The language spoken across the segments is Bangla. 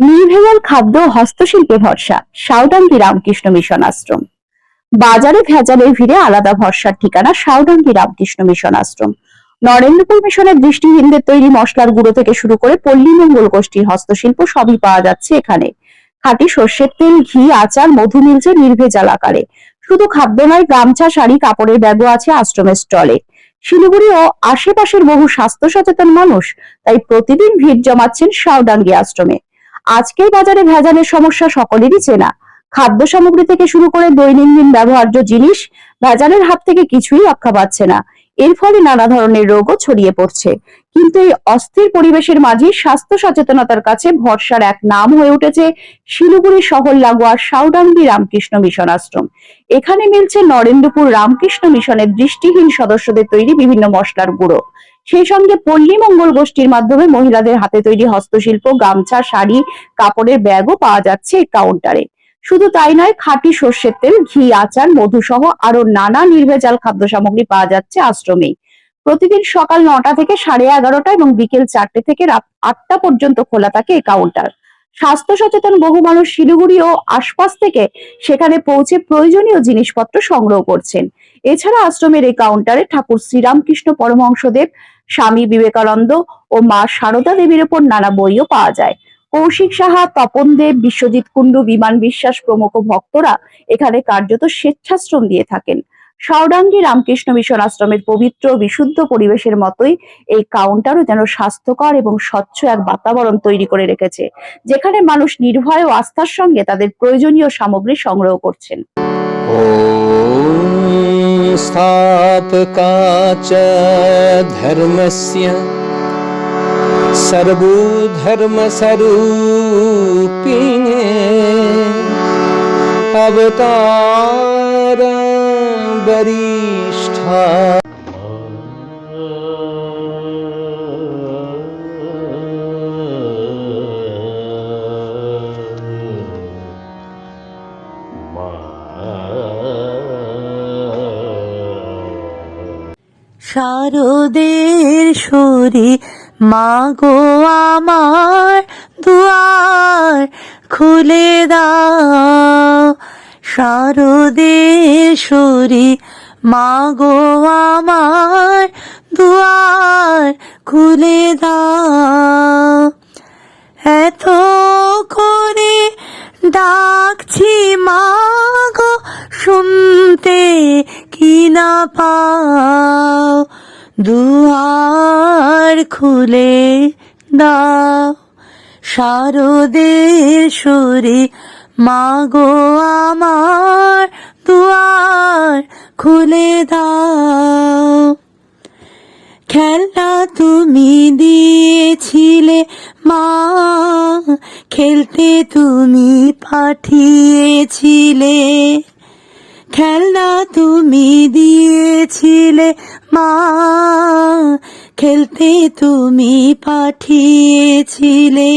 নির্ভেজাল খাদ্য হস্তশিল্পে ভরসা। সাউডাঙ্গি রামকৃষ্ণ মিশন আশ্রম। বাজারে ভেজালের ভিড়ে আলাদা ভরসার ঠিকানা সাউডাঙ্গি রামকৃষ্ণ মিশন আশ্রম। নরেন্দ্রপুর মিশনের দৃষ্টিহীনদের তৈরি মশলার গুঁড়ো থেকে শুরু করে পল্লী মঙ্গল গোষ্ঠীর হস্তশিল্প সবই পাওয়া যাচ্ছে এখানে। খাঁটি সর্ষের তেল, ঘি, আচার, মধু মিলছে নির্ভেজাল আকারে। শুধু খাদ্য নয়, গামছা, শাড়ি, কাপড়ের ব্যাগও আছে আশ্রমের স্টলে। শিলিগুড়ি ও আশেপাশের বহু স্বাস্থ্য সচেতন মানুষ, তাই প্রতিদিন ভিড় জমাচ্ছেন সাউডাঙ্গি আশ্রমে। আজকের বাজারে ভেজালের সমস্যা সকলেরই চেনা। খাদ্য সামগ্রী থেকে শুরু করে দৈনন্দিন ব্যবহার্য জিনিস ভেজালের হাত থেকে কিছুই রক্ষা পাচ্ছে না। এর ফলে নানা ধরনের রোগও ছড়িয়ে পড়ছে। কিন্তু এই অস্থির পরিবেশের মাঝে স্বাস্থ্য সচেতনতার কাছে ভরসার এক নাম হয়ে উঠেছে শিলিগুড়ি শহর লাগোয়া সাউডাঙ্গি রামকৃষ্ণ মিশন আশ্রম। এখানে মিলছে নরেন্দ্রপুর রামকৃষ্ণ মিশনের দৃষ্টিহীন সদস্যদের তৈরি বিভিন্ন মশলার গুঁড়ো। সেই সঙ্গে পল্লী মঙ্গল গোষ্ঠীর মাধ্যমে মহিলাদের হাতে তৈরি হস্তশিল্প, গামছা, শাড়ি, কাপড়ের ব্যাগও পাওয়া যাচ্ছে এই কাউন্টারে। শুধু তাই নয়, খাঁটি সর্ষের তেল, ঘি, আচার, মধু সহ আরও নানা নির্ভেজাল খাদ্য সামগ্রী পাওয়া যাচ্ছে আশ্রমেই প্রতিদিন সকাল নটা থেকে সাড়ে এগারোটা এবং বিকেল চারটে থেকে রাত আটটা পর্যন্ত খোলা থাকে এই কাউন্টার। স্বাস্থ্য সচেতন বহু মানুষ শিলিগুড়ি ও আশপাশ থেকে সেখানে পৌঁছে প্রয়োজনীয় জিনিসপত্র সংগ্রহ করছেন। এছাড়া আশ্রমের এই কাউন্টারে ঠাকুর শ্রীরামকৃষ্ণ পরমহংসদেব, স্বামী বিবেকানন্দ ও মা সারদা দেবীর ওপর নানা বইও পাওয়া যায়। কৌশিক সাহা, তপন দেব, বিশ্বজিৎ কুণ্ডু, বিমান বিশ্বাস প্রমুখ ভক্তরা এখানে কার্যত স্বেচ্ছাশ্রম দিয়ে থাকেন। সাউডাঙ্গি রামকৃষ্ণ মিশন আশ্রমের পবিত্র, বিশুদ্ধ পরিবেশের মতোই এই কাউন্টারও যেন স্বাস্থ্যকর এবং স্বচ্ছ এক বাতাবরণ তৈরি করে রেখেছে, যেখানে মানুষ নির্ভয় ও আস্থার সঙ্গে তাদের প্রয়োজনীয় সামগ্রী সংগ্রহ করছেন। ॐ स्थापका च धर्मस्य सर्वधर्मस्वरूपिणे अवतार वरिष्ठा শারদের সরি মাগো আমার দুয়ার খুলে দাও। শারদের সরি, মাগো আমার দুয়ার খুলে দাও। এত করে ডাকছি মাগো, শুনতে কি না পাও। দুয়ার খুলে দাও। শারদের সুরে, মাগো আমার দুয়ার খুলে দাও। খেলনা তুমি দিয়েছিলে, মা। খেলতে তুমি পাঠিয়েছিলে। খেলনা তুমি দিয়েছিলে মা। খেলতে তুমি পাঠিয়েছিলে।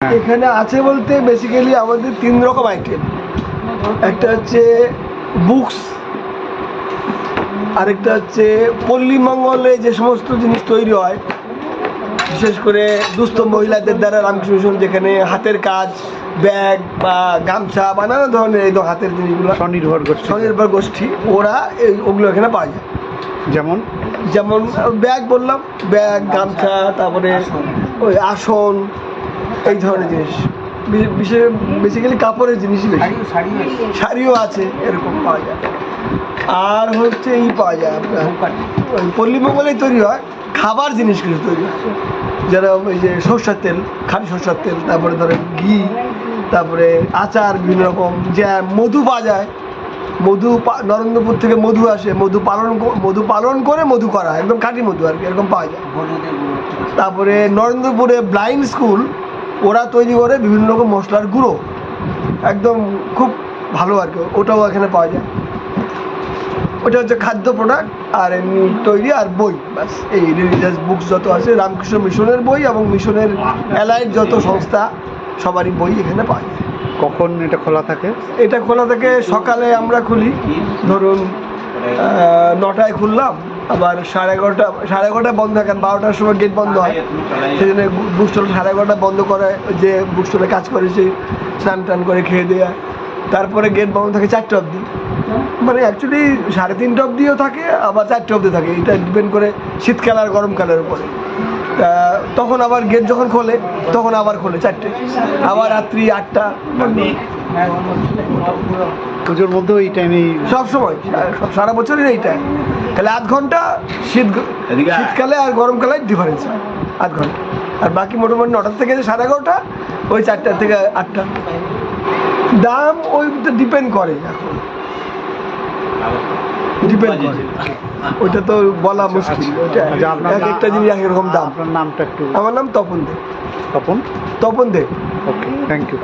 এখানে আছে বলতে বেসিক্যালি আমাদের তিন রকম আইটেম একটা হচ্ছে বুকস আরেকটা হচ্ছে পল্লী মঙ্গলে যে সমস্ত জিনিস তৈরি হয় বিশেষ করে দুস্থ মহিলাদের দ্বারা রামকৃষ্ণ মিশন যেখানে হাতের কাজ ব্যাগ বা গামছা বা নানা ধরনের এই হাতের জিনিসগুলো স্বনির্ভর গোষ্ঠী। স্বনির্ভর গোষ্ঠী ওরা এই ওগুলো এখানে পাওয়া যায়। যেমন? যেমন ব্যাগ বললাম ব্যাগ গামছা তারপরে ওই আসন এই ধরনের জিনিস। বিশেষ বেসিক্যালি কাপড়ের জিনিসই বেশি। শাড়িও আছে। এরকম পাওয়া যায়। আর হচ্ছে এই পাওয়া যায় আপনার ওই পল্লীমঙ্গলেই তৈরি হয়। খাবার জিনিস কিছু তৈরি হয় যারা ওই যে সরষের তেল খালি সরষের তেল, তারপরে ধরেন ঘি, তারপরে আচার, বিভিন্ন রকম জ্যাম মধু পাওয়া যায়, মধু নরেন্দ্রপুর থেকে মধু আসে, মধু পালন মধু পালন করে মধু করা, একদম খাঁটি মধু আর কি, এরকম পাওয়া যায়। তারপরে নরেন্দ্রপুরে ব্লাইন্ড স্কুল ওরা তৈরি করে বিভিন্ন রকম মশলার গুঁড়ো, একদম খুব ভালো আর কি, ওটাও এখানে পাওয়া যায়। ওটা হচ্ছে খাদ্য প্রোডাক্ট আর এমনি তৈরি আর বই ব্যাস এই রিলিজিয়াস বুকস যত আছে রামকৃষ্ণ মিশনের বই এবং মিশনের অ্যালাইড যত সংস্থা সবারই বই এখানে পাওয়া যায়। কখন এটা খোলা থাকে? এটা খোলা থাকে সকালে আমরা খুলি। ধরুন নটায় খুললাম আবার সাড়ে এগারোটা সাড়ে এগারোটা বন্ধ থাকে বারোটার সময় গেট বন্ধ হয়। সেই জন্য বুক স্টল সাড়ে এগারোটা বন্ধ করে যে বুক স্টলে কাজ করে সে স্নান টান করে খেয়ে দেয়া। তারপরে গেট বন্ধ থাকে চারটে অবধি। মানে অ্যাকচুয়ালি সাড়ে তিনটে অবধিও থাকে আবার চারটে অবধি থাকে। এটা ডিপেন্ড করে শীতকাল আর গরমকালের উপরে। তখন আবার গেট যখন খোলে তখন আবার খোলে চারটে। আবার রাত্রি আটটা। পুজোর মধ্যেও এই টাইমেই সব সময় সব সারা বছরই এইটা তাহলে আধ ঘণ্টা শীত শীতকালে আর গরমকালে ডিফারেন্স আধ ঘণ্টা। আর বাকি মোটামুটি নটার থেকে সাড়ে এগারোটা ওই চারটার থেকে আটটা। দাম ওই ডিপেন্ড করে এখন। ডিপেন্ড করে। ওইটা তো বলা মুশকিল ওইটা আচ্ছা, এক একটা জিনিস এক রকম দাম। আপনার নামটা একটু আমার নাম Tapan De. Tapan? Tapan De. Okay thank you